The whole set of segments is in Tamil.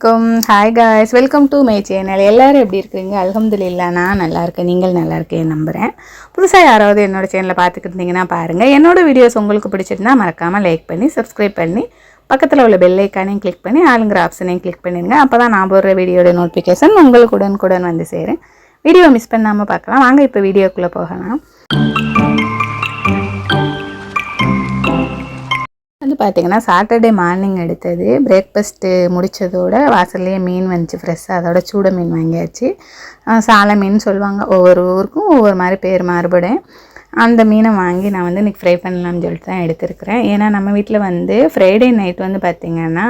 வலைக்கம் hi guys welcome to my channel எல்லோரும் எப்படி இருக்கீங்க? அல்ஹம்துலில்லா நான் நல்லா இருக்கேன். நீங்கள் நல்லா இருக்கேன் நம்புகிறேன் புதுசாக யாராவது என்னோடய சேனலை பார்த்துக்கிட்டு பாருங்கள் என்னோடய வீடியோஸ் உங்களுக்கு பிடிச்சிருந்தா மறக்காமல் லைக் பண்ணி சப்ஸ்கிரைப் பண்ணி பக்கத்தில் உள்ள பெல் ஐக்கானையும் கிளிக் பண்ணி ஆளுங்கிற ஆப்ஷனையும் கிளிக் பண்ணிடுங்க அப்போ தான் நான் போடுற வீடியோட நோட்டிஃபிகேஷன் உங்களுக்கு உடனுக்குடன் வந்து சேரும். வீடியோ மிஸ் பண்ணாமல் பார்க்கலாம். வாங்க இப்போ வீடியோக்குள்ளே போகலாம். வந்து பார்த்திங்கன்னா சாட்டர்டே மார்னிங் எடுத்தது. பிரேக்ஃபாஸ்ட்டு முடித்ததோட வாசல்லையே மீன் வந்துச்சு ஃப்ரெஷ்ஷாக அதோட சூட மீன் வாங்கியாச்சு. சாலை மீன் சொல்லுவாங்க. ஒவ்வொரு ஊருக்கும் ஒவ்வொரு மாதிரி பேர் மாறுபடும். அந்த மீனை வாங்கி நான் வந்து இன்றைக்கி ஃப்ரை பண்ணலாம்னு சொல்லிட்டு தான் எடுத்திருக்கிறேன். ஏன்னா நம்ம வீட்டில் வந்து ஃப்ரைடே நைட் வந்து பார்த்திங்கன்னா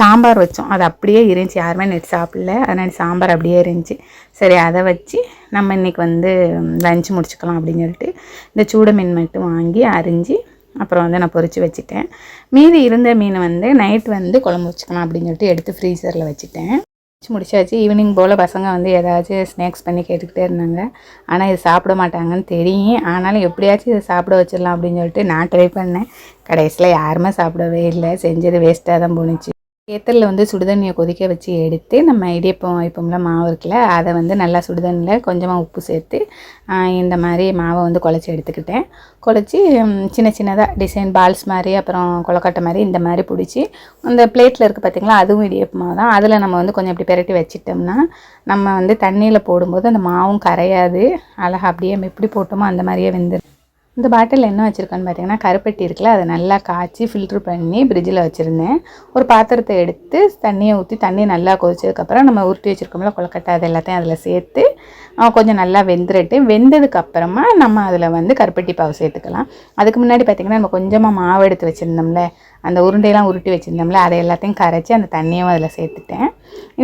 சாம்பார் வச்சோம். அது அப்படியே இருந்துச்சு. யாருமே நெட் சாப்பிடல. அதனால் சாம்பார் அப்படியே இருந்துச்சு. சரி அதை வச்சு நம்ம இன்றைக்கி வந்து லஞ்ச் முடிச்சுக்கலாம் அப்படின்னு சொல்லிட்டு இந்த சூட மீன் மட்டும் வாங்கி அரிஞ்சு அப்புறம் வந்து நான் பொரித்து வச்சுட்டேன். மீதி இருந்த மீன் வந்து நைட் வந்து குழம்பு வச்சுக்கலாம் அப்படின்னு சொல்லிட்டு எடுத்து ஃப்ரீசரில் வச்சுட்டேன். வச்சு முடிச்சாச்சு. ஈவினிங் போல் பசங்க வந்து ஏதாச்சும் ஸ்நாக்ஸ் பண்ணி கேட்டுக்கிட்டே இருந்தாங்க. ஆனால் இது சாப்பிட மாட்டாங்கன்னு தெரியும். ஆனாலும் எப்படியாச்சும் இதை சாப்பிட வச்சிடலாம் அப்படின்னு சொல்லிட்டு நான் ட்ரை பண்ணேன். கடைசியில் யாருமே சாப்பிடவே இல்லை. செஞ்சது வேஸ்ட்டாக தான் போணுச்சு. ஏத்தலில் வந்து சுடுதண்ணியை கொதிக்க வச்சு எடுத்து நம்ம இடியப்பம் வைப்போம்ல மாவு இருக்குல்ல அதை வந்து நல்லா சுடுதண்ணியில் கொஞ்சமாக உப்பு சேர்த்து இந்த மாதிரி மாவை வந்து குழச்சி எடுத்துக்கிட்டேன். குழச்சி சின்ன சின்னதாக டிசைன் பால்ஸ் மாதிரி அப்புறம் கொலக்கட்டை மாதிரி இந்த மாதிரி பிடிச்சி அந்த பிளேட்டில் இருக்குது பார்த்தீங்களா அதுவும் இடியப்பமாக தான். அதில் நம்ம வந்து கொஞ்சம் இப்படி பெரட்டி வச்சிட்டோம்னா நம்ம வந்து தண்ணியில் போடும்போது அந்த மாவும் கரையாது. அழகாக அப்படியே நம்ம எப்படி போட்டோமோ அந்த மாதிரியே வெந்துடும் இந்த பாட்டில் என்ன வச்சுருக்கோன்னு பார்த்தீங்கன்னா கருப்பட்டி இருக்குல்ல அதை நல்லா காய்ச்சி ஃபில்ட்ரு பண்ணி ஃப்ரிட்ஜில் வச்சுருந்தேன். ஒரு பாத்திரத்தை எடுத்து தண்ணியை ஊற்றி தண்ணி நல்லா கொதிச்சதுக்கப்புறம் நம்ம உருட்டி வச்சுருக்கோம்ல கொலக்கட்டை அது எல்லாத்தையும் அதில் சேர்த்து கொஞ்சம் நல்லா வெந்துரட்டு. வெந்ததுக்கப்புறமா நம்ம அதில் வந்து கருப்பட்டி பாவு சேர்த்துக்கலாம். அதுக்கு முன்னாடி பார்த்திங்கன்னா நம்ம கொஞ்சமாக மாவு எடுத்து வச்சுருந்தோம்ல அந்த உருண்டையெல்லாம் உருட்டி வச்சுருந்தோம்ல அதை எல்லாத்தையும் கரைச்சி அந்த தண்ணியும் அதில் சேர்த்துட்டேன்.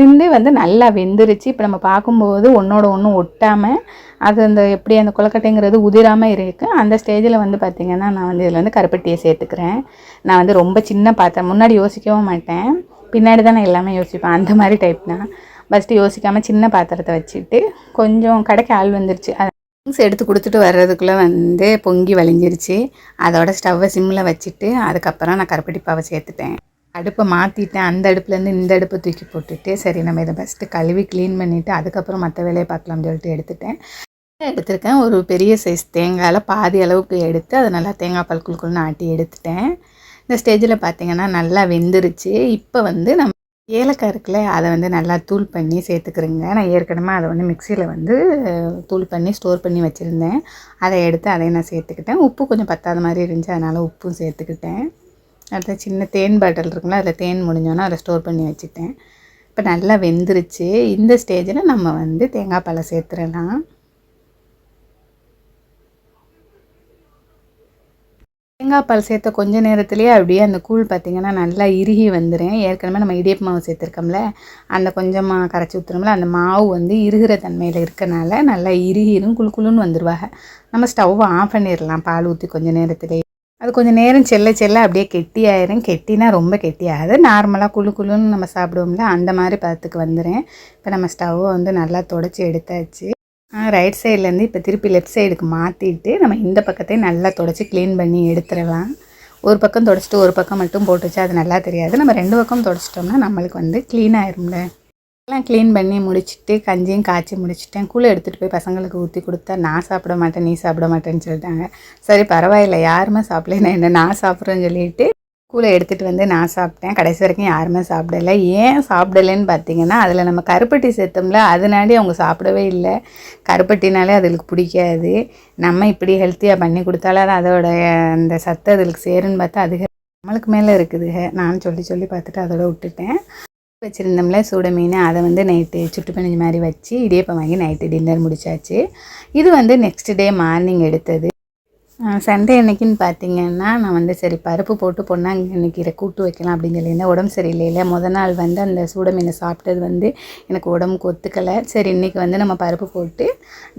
இது வந்து நல்லா வெந்துருச்சு. இப்போ நம்ம பார்க்கும்போது ஒன்றோட ஒன்று ஒட்டாமல் அது அந்த எப்படி அந்த கொலக்கட்டைங்கிறது உதிராமல் இருக்குது அந்த ஸ்டேஜில் வந்து பார்த்திங்கன்னா நான் வந்து இதில் வந்து கருப்பட்டியை சேர்த்துக்கிறேன். நான் வந்து ரொம்ப சின்ன பாத்திரம் முன்னாடி யோசிக்கவும் மாட்டேன். பின்னாடி தான் நான் எல்லாமே யோசிப்பேன். அந்த மாதிரி டைப் தான். ஃபஸ்ட்டு யோசிக்காமல் சின்ன பாத்திரத்தை வச்சுட்டு கொஞ்சம் கடைக்கு ஆள் வந்துருச்சு. அது திங்ஸ் எடுத்து கொடுத்துட்டு வர்றதுக்குள்ளே வந்து பொங்கி வழிஞ்சிருச்சு. அதோட ஸ்டவ்வை சிம்மில் வச்சுட்டு அதுக்கப்புறம் நான் கருப்பட்டி பாவை சேர்த்துட்டேன். அடுப்பை மாற்றிட்டேன் அந்த அடுப்புலேருந்து இந்த அடுப்பை தூக்கி போட்டுட்டு சரி நம்ம இதை ஃபஸ்ட்டு கழுவி க்ளீன் பண்ணிவிட்டு அதுக்கப்புறம் மற்ற வேலையை பார்க்கலாம்னு சொல்லிட்டு எடுத்துட்டேன். எடுத்திருக்கேன். ஒரு பெரிய சைஸ் தேங்காயில் பாதி அளவுக்கு எடுத்து அதை நல்லா தேங்காய் பால் குழுக்குள்னு ஆட்டி எடுத்துட்டேன். இந்த ஸ்டேஜில் பார்த்தீங்கன்னா நல்லா வெந்துருச்சு. இப்போ வந்து நம்ம ஏலக்காய் இருக்குல்ல அதை வந்து நல்லா தூள் பண்ணி சேர்த்துக்கிறேங்க. நான் ஏற்கனவே அதை வந்து மிக்சியில் வந்து தூள் பண்ணி ஸ்டோர் பண்ணி வச்சுருந்தேன். அதை எடுத்து அதையும் நான் சேர்த்துக்கிட்டேன். உப்பு கொஞ்சம் பத்தாத மாதிரி இருந்துச்சு அதனால் உப்பும் சேர்த்துக்கிட்டேன். அடுத்த சின்ன தேன் பாட்டில் இருக்குங்களா அதில் தேன் முடிஞ்சோன்னா அதை ஸ்டோர் பண்ணி வச்சுட்டேன். இப்போ நல்லா வெந்துருச்சு. இந்த ஸ்டேஜில் நம்ம வந்து தேங்காய் பாலை சேர்த்துடலாம். தேங்காய் பால் சேர்த்த கொஞ்சம் நேரத்துலேயே அப்படியே அந்த கூழ் பார்த்திங்கன்னா நல்லா இறுகி வந்துடும் ஏற்கனவே நம்ம இடியப்பு மாவு சேர்த்துருக்கோம்ல அந்த கொஞ்சமாக கரைச்சி ஊற்றுறோம்ல அந்த மாவு வந்து இறுகிற தன்மையில் இருக்கனால நல்லா இறுகிரும் குளு குளுன்னு வந்துடுவாங்க நம்ம ஸ்டவ்வை ஆஃப் பண்ணிடலாம் பால் ஊற்றி கொஞ்சம் நேரத்துலேயே அது கொஞ்சம் நேரம் செல்ல செல்ல அப்படியே கெட்டியாயிரும். கெட்டினா ரொம்ப கெட்டியாகாது. நார்மலாக குளு குளுன்னு நம்ம சாப்பிடுவோம்ல அந்த மாதிரி பதத்துக்கு வந்துடும் இப்போ நம்ம ஸ்டவ்வை வந்து நல்லா தொடச்சி எடுத்தாச்சு. ரைட் சைட்லேருந்து இப்போ திருப்பி லெஃப்ட் சைடுக்கு மாற்றிட்டு நம்ம இந்த பக்கத்தையும் நல்லா தொடச்சி க்ளீன் பண்ணி எடுத்துடலாம். ஒரு பக்கம் தொடச்சிட்டு ஒரு பக்கம் மட்டும் போட்டுச்சு அது நல்லா தெரியாது. நம்ம ரெண்டு பக்கம் தொடச்சிட்டோம்னா நம்மளுக்கு வந்து க்ளீன் ஆயிரும்ல. எல்லாம் க்ளீன் பண்ணி முடிச்சுட்டு கஞ்சியும் காய்ச்சி முடிச்சிட்டேன். கூழ் எடுத்துகிட்டு போய் பசங்களுக்கு ஊற்றி கொடுத்தா நான் சாப்பிட மாட்டேன் நீ சாப்பிட மாட்டேன்னு சொல்லிட்டாங்க. சரி பரவாயில்ல யாருமே சாப்பிடல என்ன நான் சாப்பிட்றேன்னு சொல்லிட்டு ஸ்கூலில் எடுத்துகிட்டு வந்து நான் சாப்பிட்டேன். கடைசி வரைக்கும் யாருமே சாப்பிடல. ஏன் சாப்பிடலைன்னு பார்த்தீங்கன்னா அதில் நம்ம கருப்பட்டி சேர்த்தோம்ல அதனாடி அவங்க சாப்பிடவே இல்லை. கருப்பட்டினாலே அதுகளுக்கு பிடிக்காது. நம்ம இப்படி ஹெல்த்தியாக பண்ணி கொடுத்தாலும் அது அந்த சத்து அதுகளுக்கு சேருன்னு பார்த்தா அது நம்மளுக்கு மேலே இருக்குது. நான் சொல்லி சொல்லி பார்த்துட்டு அதோட விட்டுட்டேன். வச்சுருந்தோம்ல சூட மீன். அதை வந்து நைட்டு சுட்டு பணிஞ்ச மாதிரி வச்சு இடியப்பம் வாங்கி நைட்டு டின்னர் முடிச்சாச்சு. இது வந்து நெக்ஸ்ட் டே மார்னிங் எடுத்தது. சண்டே அன்னைக்குன்னு பார்த்தீங்கன்னா நான் வந்து சரி பருப்பு போட்டு பொன்னாங்கண்ணி கீரை கூட்டு வைக்கலாம் அப்படின்னு சொல்லியிருந்தேன். உடம்பு சரியில்லையில. முத நாள் வந்து அந்த சூட மீனை சாப்பிட்டது வந்து எனக்கு உடம்புக்கு ஒத்துக்கலை. சரி இன்றைக்கி வந்து நம்ம பருப்பு போட்டு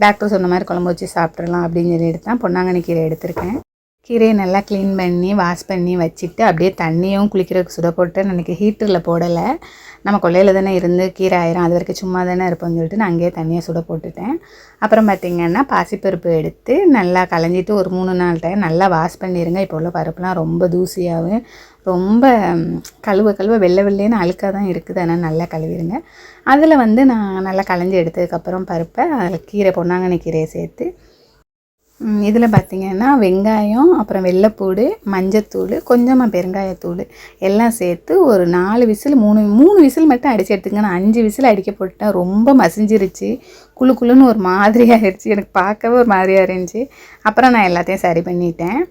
டாக்டர் சொன்ன மாதிரி குழம்பு வச்சு சாப்பிட்றலாம் அப்படின்னு சொல்லி எடுத்தேன் பொன்னாங்கண்ணி கீரை எடுத்திருக்கேன். கீரையை நல்லா க்ளீன் பண்ணி வாஷ் பண்ணி வச்சுட்டு அப்படியே தண்ணியும் குளிக்கிறதுக்கு சுட போட்டு அன்றைக்கி ஹீட்டரில் போடலை. நம்ம கொள்ளையில் தானே இருந்து கீரை ஆயிரும் அது வரைக்கும் சும்மா தானே இருப்போம்னு சொல்லிட்டு நான் அங்கேயே தண்ணியை சுட போட்டுட்டேன். அப்புறம் பார்த்திங்கன்னா பாசிப்பருப்பு எடுத்து நல்லா களைஞ்சிட்டு ஒரு மூணு நாள் டைம் நல்லா வாஷ் பண்ணிடுங்க இப்போ உள்ள பருப்புலாம் ரொம்ப தூசியாகவும் ரொம்ப கழுவ கழுவ வெள்ளை வெள்ளைன்னு அழுக்காக தான் இருக்குது. ஆனால் நல்லா கழுவிடுங்க அதில் வந்து நான் நல்லா களைஞ்சி எடுத்ததுக்கப்புறம் பருப்பை அதில் கீரை பொன்னாங்கண்ணி கீரையை சேர்த்து இதில் பார்த்திங்கன்னா வெங்காயம் அப்புறம் வெள்ளைப்பூடு மஞ்சத்தூள் கொஞ்சமாக பெருங்காயத்தூள் எல்லாம் சேர்த்து ஒரு நாலு விசில் மூணு மூணு விசில் மட்டும் அடித்து எடுத்துங்க. நான் அஞ்சு விசில் அடிக்க போட்டேன் ரொம்ப மசிஞ்சிருச்சு. குழு குழுன்னு ஒரு மாதிரி ஆயிடுச்சு எனக்கு பார்க்கவே ஒரு மாதிரியாக இருந்துச்சு. அப்புறம் நான் எல்லாத்தையும் சரி பண்ணிட்டேன்.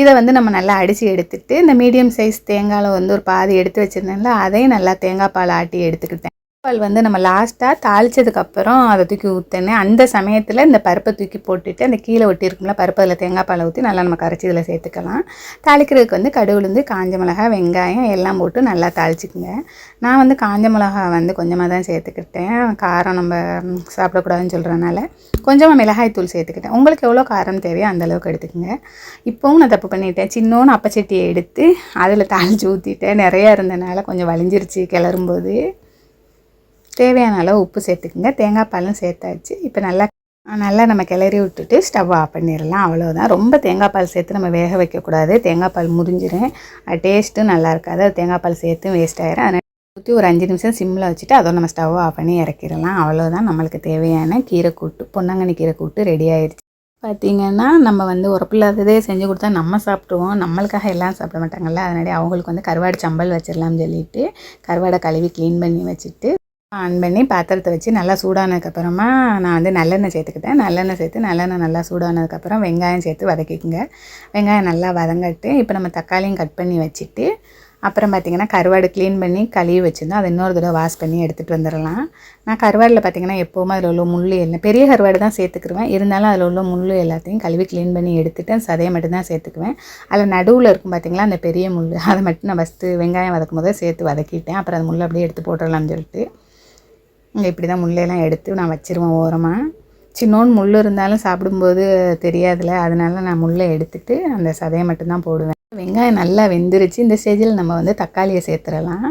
இதை வந்து நம்ம நல்லா அடித்து எடுத்துகிட்டு இந்த மீடியம் சைஸ் தேங்காயில் வந்து ஒரு பாதி எடுத்து வச்சுருந்தேன்ல அதையும் நல்லா தேங்காய் பால் ஆட்டி எடுத்துக்கிட்டேன். பால் வந்து நம்ம லாஸ்ட்டாக தாளித்ததுக்கப்புறம் அதை தூக்கி ஊற்றினேன் அந்த சமயத்தில் இந்த பருப்பை தூக்கி போட்டுட்டு அந்த கீழே ஒட்டி இருக்கும்ல பருப்பு அதில் தேங்காய் பாலை ஊற்றி நல்லா நம்ம கரைச்சி இதில் சேர்த்துக்கலாம். தாளிக்கிறதுக்கு வந்து கடுகுலேருந்து காஞ்ச மிளகா வெங்காயம் எல்லாம் போட்டு நல்லா தாளிச்சிக்கோங்க. நான் வந்து காஞ்ச மிளகா வந்து கொஞ்சமாக தான் சேர்த்துக்கிட்டேன். காரம் நம்ம சாப்பிடக்கூடாதுன்னு சொல்கிறனால கொஞ்சமாக மிளகாய் தூள் சேர்த்துக்கிட்டேன். உங்களுக்கு எவ்வளோ காரம் தேவையோ அந்தளவுக்கு எடுத்துக்கோங்க. இப்போவும் நான் தப்பு பண்ணிட்டேன். சின்னோன்னு அப்பச்சட்டியை எடுத்து அதில் தாளித்து ஊற்றிட்டேன் நிறையா இருந்தனால கொஞ்சம் வலிஞ்சிருச்சு கிளறும்போது. தேவையான அளவு உப்பு சேர்த்துக்குங்க. தேங்காய் பாலும் சேர்த்தாச்சு. இப்போ நல்லா நல்லா நம்ம கிளறி விட்டுட்டு ஸ்டவ் ஆஃப் பண்ணிடலாம். அவ்வளோதான் ரொம்ப தேங்காய் பால் சேர்த்து நம்ம வேக வைக்கக்கூடாது. தேங்காய் பால் முறிஞ்சிடும் டேஸ்ட்டும் நல்லா இருக்காது. அது தேங்காய் பால் சேர்த்தும் வேஸ்ட் ஆயிரும். அதனால் ஊற்றி ஒரு அஞ்சு நிமிஷம் சிம்மில் வச்சுட்டு அதை நம்ம ஸ்டவ் ஆஃப் பண்ணி இறக்கிடலாம். அவ்வளோதான் நம்மளுக்கு தேவையான கீரை கூட்டு பொன்னாங்கண்ணி கீரை கூட்டு ரெடி ஆயிடுச்சு. பார்த்திங்கன்னா நம்ம வந்து உரப்பில்லாததே செஞ்சு கொடுத்தா நம்ம சாப்பிடுவோம் நம்மளுக்காக எல்லாம் சாப்பிட மாட்டாங்கல்ல. அதனாடி அவங்களுக்கு வந்து கருவாடு சம்பல் வச்சிடலாம்னு சொல்லிட்டு கருவாடை கழுவி க்ளீன் பண்ணி வச்சுட்டு ஆன் பண்ணி பாத்திரத்தை வச்சு நல்லா சூடானதுக்கப்புறமா நான் வந்து நல்லெண்ணெய் சேர்த்துக்கிட்டேன். நல்லெண்ணெய் சேர்த்து நல்லெண்ணெய் நல்லா சூடானதுக்கப்புறம் வெங்காயம் சேர்த்து வதக்கிக்கோங்க. வெங்காயம் நல்லா வதங்கட்டு இப்போ நம்ம தக்காளியும் கட் பண்ணி வச்சுட்டு அப்புறம் பார்த்திங்கன்னா கருவாடு க்ளீன் பண்ணி கழுவி வச்சுருந்தோம் அதை இன்னொரு தடவை வாஷ் பண்ணி எடுத்துகிட்டு வந்துடலாம். நான் கருவாடில் பார்த்திங்கன்னா எப்போவுமே அதில் உள்ள முள் எல்லாம் பெரிய கருவாடு தான் சேர்த்துக்குருவேன். இருந்தாலும் அதில் உள்ள முள் எல்லாத்தையும் கழுவி க்ளீன் பண்ணி எடுத்துகிட்டு சதையை மட்டும்தான் சேர்த்துக்குவேன். அதில் நடுவில் இருக்கும் பார்த்திங்களா அந்த பெரிய முள் அதை மட்டும் நான் ஃபஸ்ட்டு வெங்காயம் வதக்கும் போதே சேர்த்து வதக்கிட்டேன். அப்புறம் அந்த முள் அப்படியே எடுத்து போட்டுடலாம்னு சொல்லிட்டு. இப்படி தான் முள்ளையெல்லாம் எடுத்து நான் வச்சுருவேன் ஓரமாக சின்னோன்னு முள் இருந்தாலும் சாப்பிடும்போது தெரியாதுல்ல அதனால நான் முள்ளை எடுத்துட்டு அந்த சதையை மட்டும்தான் போடுவேன். வெங்காயம் நல்லா வெந்துருச்சு. இந்த ஸ்டேஜில் நம்ம வந்து தக்காளியை சேர்த்துடலாம்.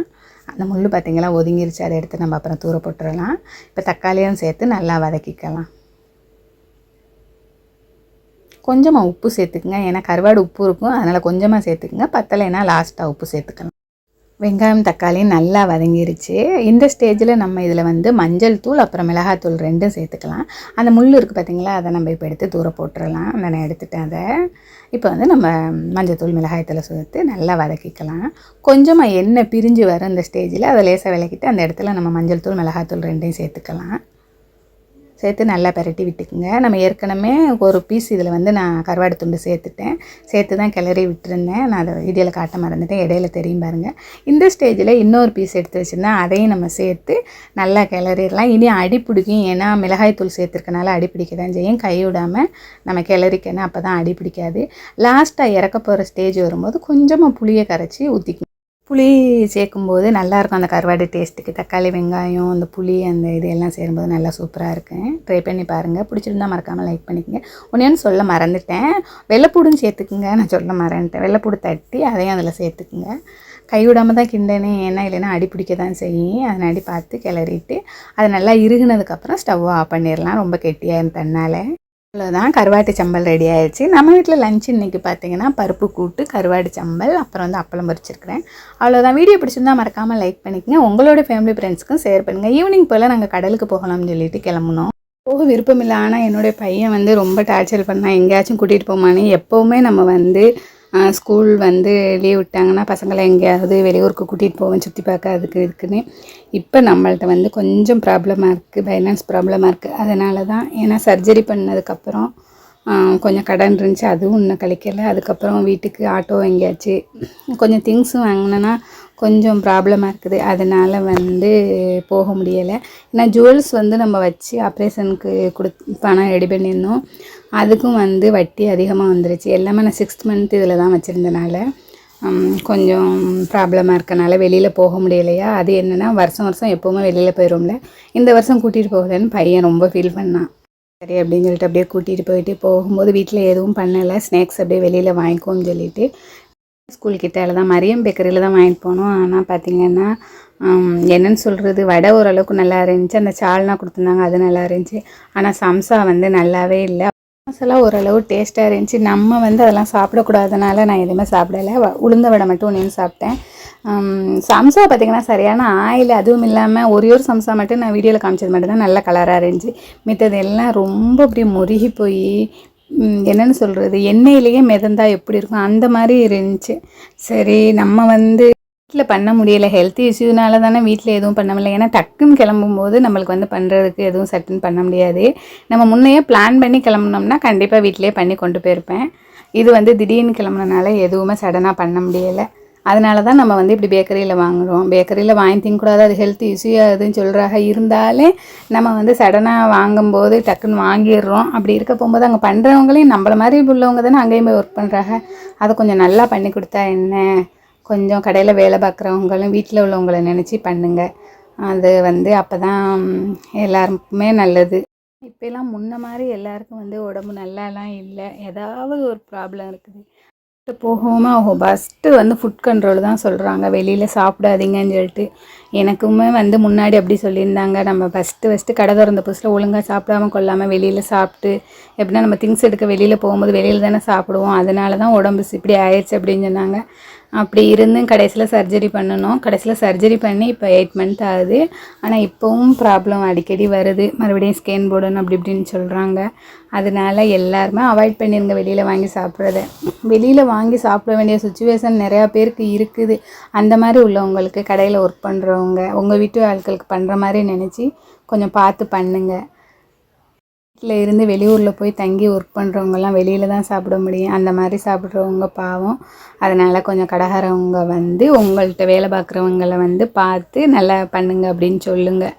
அந்த முள் பார்த்திங்களா ஒதுங்கிருச்சு. அதை எடுத்து நம்ம அப்புறம் தூர போட்டுடலாம். இப்போ தக்காளியும் சேர்த்து நல்லா வதக்கிக்கலாம். கொஞ்சமாக உப்பு சேர்த்துக்குங்க. ஏன்னா கருவாடு உப்பு இருக்கும். அதனால் கொஞ்சமாக சேர்த்துக்குங்க. பத்தலைன்னா லாஸ்ட்டாக உப்பு சேர்த்துக்கலாம். வெங்காயம் தக்காளி நல்லா வதங்கிருச்சு. இந்த ஸ்டேஜில் நம்ம இதில் வந்து மஞ்சள் தூள் அப்புறம் மிளகாத்தூள் ரெண்டும் சேர்த்துக்கலாம். அந்த முள் இருக்குது பார்த்திங்களா அதை நம்ம இப்போ எடுத்து தூர போட்டுடலாம் நான் எடுத்துட்டேன் அதை இப்போ வந்து நம்ம மஞ்சள் தூள் மிளகாயத்தில் சேர்த்து நல்லா வதக்கிக்கலாம். கொஞ்சமாக எண்ணெய் பிரிஞ்சு வர இந்த ஸ்டேஜில் அதை லேசாக விளக்கிட்டு அந்த இடத்துல நம்ம மஞ்சள் தூள் மிளகாத்தூள் ரெண்டையும் சேர்த்துக்கலாம். சேர்த்து நல்லா பரட்டி விட்டுக்குங்க. நம்ம ஏற்கனவே ஒரு பீஸ் இதில் வந்து நான் கருவாடு துண்டு சேர்த்துட்டேன். சேர்த்து தான் கிளறி விட்டுருந்தேன். நான் அதை வீடியோவில் காட்ட மறந்துட்டேன். இடையில தெரியும் பாருங்கள் இந்த ஸ்டேஜில் இன்னொரு பீஸ் எடுத்து வச்சுருந்தேன் அதையும் நம்ம சேர்த்து நல்லா கிளறிடலாம். இனி அடி பிடிக்கும். ஏன்னா மிளகாய் தூள் சேர்த்துருக்கனால அடி பிடிக்க தான் செய்யும். கை விடாமல் நம்ம கிளறிக்கணும் அப்போ தான் அடி பிடிக்காது. லாஸ்ட்டாக இறக்க போகிற ஸ்டேஜ் வரும்போது கொஞ்சமாக புளியை கரைச்சி ஊற்றிக்கணும் புளி சேர்க்கும்போது நல்லாயிருக்கும் அந்த கருவாடு டேஸ்ட்டுக்கு தக்காளி வெங்காயம் அந்த புளி அந்த இது எல்லாம் சேரும்போது நல்லா சூப்பராக இருக்கும். ட்ரை பண்ணி பாருங்கள் பிடிச்சிருந்தா மறக்காமல் லைக் பண்ணிக்கோங்க. ஒன்று சொல்ல மறந்துட்டேன். வெள்ளைப்பூடும் சேர்த்துக்குங்க. நான் சொல்ல மறந்துட்டேன். வெள்ளைப்பூடு தட்டி அதையும் அதில் சேர்த்துக்குங்க. கை விடாமல் தான் கிண்டனே. ஏன்னா இல்லைன்னா அடி பிடிக்க தான் செய்யும். அதனாடி பார்த்து கிளறிட்டு அது நல்லா இறுகுனதுக்கப்புறம் ஸ்டவ் ஆஃப் பண்ணிடலாம். ரொம்ப கெட்டியாக தன்னால். அவ்வளோதான் கருவாட்டு சம்பல் ரெடி ஆயிடுச்சு. நம்ம வீட்டில் லஞ்ச் இன்றைக்கி பார்த்தீங்கன்னா பருப்பு கூட்டு கருவாடு சம்பல் அப்புறம் வந்து அப்பளம் பொரிச்சிருக்கிறேன். அவ்வளோதான் வீடியோ பிடிச்சிருந்தா மறக்காமல் லைக் பண்ணிக்கங்க. உங்களோட ஃபேமிலி ஃப்ரெண்ட்ஸ்க்கும் ஷேர் பண்ணுங்கள் ஈவினிங் போல் நாங்கள் கடலுக்கு போகலாம்னு சொல்லிட்டு கிளம்புனோம். போக விருப்பம் இல்லை. ஆனால் என்னுடைய பையன் வந்து ரொம்ப டார்ச்சர் பண்ணால் எங்கேயாச்சும் கூட்டிகிட்டு போமானே எப்போவுமே நம்ம வந்து ஸ்கூல் வந்து லீவ் விட்டாங்கன்னா பசங்களை எங்கேயாவது வெளியூருக்கு கூட்டிகிட்டு போவேன் சுற்றி பார்க்க அதுக்கு இதுக்குன்னு. இப்போ நம்மள்ட்ட வந்து கொஞ்சம் ப்ராப்ளமாக இருக்குது ஃபைனான்ஸ் ப்ராப்ளமாக இருக்குது அதனால தான் ஏன்னா சர்ஜரி பண்ணதுக்கப்புறம் கொஞ்சம் கடன் இருந்துச்சு அதுவும் இன்னும் கழிக்கலை. அதுக்கப்புறம் வீட்டுக்கு ஆட்டோ வாங்கியாச்சு. கொஞ்சம் திங்ஸும் வாங்கினேன்னா கொஞ்சம் ப்ராப்ளமாக இருக்குது. அதனால் வந்து போக முடியலை. ஏன்னா ஜுவல்ஸ் வந்து நம்ம வச்சு ஆப்ரேஷனுக்கு கொடுத் பணம் ரெடி பண்ணியிருந்தோம். அதுக்கும் வந்து வட்டி அதிகமாக வந்துருச்சு. எல்லாமே நான் சிக்ஸ்த் மந்த் இதில் தான் வச்சுருந்தனால கொஞ்சம் ப்ராப்ளமாக இருக்கனால வெளியில் போக முடியலையா? அது என்னென்னா வருஷம் வருஷம் எப்போவுமே வெளியில் போயிடும்ல இந்த வருஷம் கூட்டிகிட்டு போகலன்னு பையன் ரொம்ப ஃபீல் பண்ணான். சரி அப்படின்னு சொல்லிட்டு அப்படியே கூட்டிகிட்டு போயிட்டு போகும்போது வீட்டில் எதுவும் பண்ணலை. ஸ்நாக்ஸ் அப்படியே வெளியில் வாங்கிக்கோன்னு சொல்லிட்டு ஸ்கூல் கிட்டால தான் மரியம் பேக்கரியில் தான் வாங்கிட்டு போனோம். ஆனால் பார்த்திங்கன்னா என்னன்னு சொல்கிறது வடை ஓரளவுக்கு நல்லா இருந்துச்சு. அந்த சால்னா கொடுத்துருந்தாங்க அது நல்லா இருந்துச்சு. ஆனால் சம்சா வந்து நல்லாவே இல்லை. மசாலா ஓரளவு டேஸ்ட்டாக இருந்துச்சு. நம்ம வந்து அதெல்லாம் சாப்பிடக்கூடாதனால நான் எதுவுமே சாப்பிடலை. உளுந்த வடை மட்டும் ஒன்றையும் சாப்பிட்டேன். சம்சா பார்த்திங்கன்னா சரியான ஆயில் அதுவும் இல்லாமல் ஒரே ஒரு சம்சா மட்டும் நான் வீடியோவில் காமிச்சது மட்டும் தான் நல்ல கலராக இருந்துச்சு. மித்தது எல்லாம் ரொம்ப அப்படி முருகி போய் என்னென்னு சொல்கிறது எண்ணெயிலேயே மிதந்தா எப்படி இருக்கும்? அந்த மாதிரி இருந்துச்சு. சரி நம்ம வந்து வீட்டில் பண்ண முடியலை. ஹெல்த் இஷ்யூனால தானே வீட்டில் எதுவும் பண்ண முடியல. ஏன்னா டக்குன்னு கிளம்பும்போது நம்மளுக்கு வந்து பண்ணுறதுக்கு எதுவும் சட்டுன்னு பண்ண முடியாது. நம்ம முன்னையே பிளான் பண்ணி கிளம்புனோம்னா கண்டிப்பாக வீட்டிலே பண்ணி கொண்டு போயிருப்பேன். இது வந்து திடீர்னு கிளம்புனனால எதுவுமே சடனாக பண்ண முடியலை. அதனால தான் நம்ம வந்து இப்படி பேக்கரியில் வாங்குகிறோம் பேக்கரியில் வாங்கி திங்கக்கூடாது அது ஹெல்த் இஷ்யூ அதுன்னு சொல்கிறாங்க இருந்தாலே நம்ம வந்து சடனாக வாங்கும்போது டக்குன்னு வாங்கிடுறோம். அப்படி இருக்க போகும்போது அங்கே பண்ணுறவங்களையும் நம்மள மாதிரி உள்ளவங்க தானே அங்கேயும் போய் ஒர்க் பண்ணுறாங்க அதை கொஞ்சம் நல்லா பண்ணி கொடுத்தா என்ன? கொஞ்சம் கடையில் வேலை பார்க்குறவங்களும் வீட்டில் உள்ளவங்களை நினச்சி பண்ணுங்கள் அது வந்து அப்போ தான் எல்லாருக்குமே நல்லது. இப்போலாம் முன்ன மாதிரி எல்லாருக்கும் வந்து உடம்பு நல்லாலாம் இல்லை. ஏதாவது ஒரு ப்ராப்ளம் இருக்குது. போகாமல் அவங்க ஃபஸ்ட்டு வந்து ஃபுட் கண்ட்ரோல் தான் சொல்கிறாங்க வெளியில் சாப்பிடாதீங்கன்னு சொல்லிட்டு. எனக்குமே வந்து முன்னாடி அப்படி சொல்லியிருந்தாங்க. நம்ம ஃபஸ்ட்டு ஃபஸ்ட்டு கடை திறந்த புதுசில் ஒழுங்காக சாப்பிடாம கொள்ளாமல் வெளியில் சாப்பிட்டு எப்படின்னா நம்ம திங்ஸ் எடுக்க வெளியில் போகும்போது வெளியில் தானே சாப்பிடுவோம். அதனால தான் உடம்பு இப்படி ஆயிடுச்சு அப்படின்னு சொன்னாங்க. அப்படி இருந்தும் கடைசியில் சர்ஜரி பண்ணணும். கடைசியில் சர்ஜரி பண்ணி இப்போ எயிட் மந்த் ஆகுது. ஆனால் இப்போவும் ப்ராப்ளம் அடிக்கடி வருது. மறுபடியும் ஸ்கேன் போடணும் அப்படி இப்படின்னு சொல்கிறாங்க அதனால எல்லாருமே அவாய்ட் பண்ணிடுங்க வெளியில் வாங்கி சாப்பிட்றத. வெளியில் வாங்கி சாப்பிட வேண்டிய சுச்சுவேஷன் நிறையா பேருக்கு இருக்குது. அந்த மாதிரி உள்ளவங்களுக்கு கடையில் ஒர்க் பண்ணுறவங்க உங்கள் வீட்டு ஆட்களுக்கு பண்ணுற மாதிரி நினச்சி கொஞ்சம் பார்த்து பண்ணுங்கள் வீட்டில் இருந்து வெளியூரில் போய் தங்கி ஒர்க் பண்ணுறவங்கலாம் வெளியில் தான் சாப்பிட முடியும். அந்த மாதிரி சாப்பிட்றவங்க பாவம். அதனால் கொஞ்சம் கடகாரவங்க வந்து உங்கள்கிட்ட வேலை பார்க்குறவங்கள வந்து பார்த்து நல்லா பண்ணுங்க அப்படின்னு சொல்லுங்கள்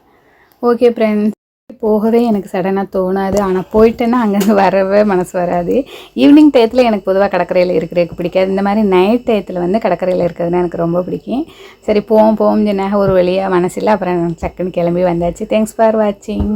ஓகே ஃப்ரெண்ட்ஸ் போகவே எனக்கு சடனாக தோணாது. ஆனால் போயிட்டேன்னா அங்கேருந்து வரவே மனசு வராது. ஈவினிங் டயத்தில் எனக்கு பொதுவாக கடற்கரையில் இருக்கிறதுக்கு பிடிக்காது. இந்த மாதிரி நைட் டயத்தில் வந்து கடற்கரையில் இருக்கிறதுனா எனக்கு ரொம்ப பிடிக்கும். சரி போவோம் போவோம் சொன்னாங்க. ஒரு வழியாக மனசில் அப்புறம் சக்குன்னு கிளம்பி வந்தாச்சு. தேங்க்ஸ் ஃபார் வாட்சிங்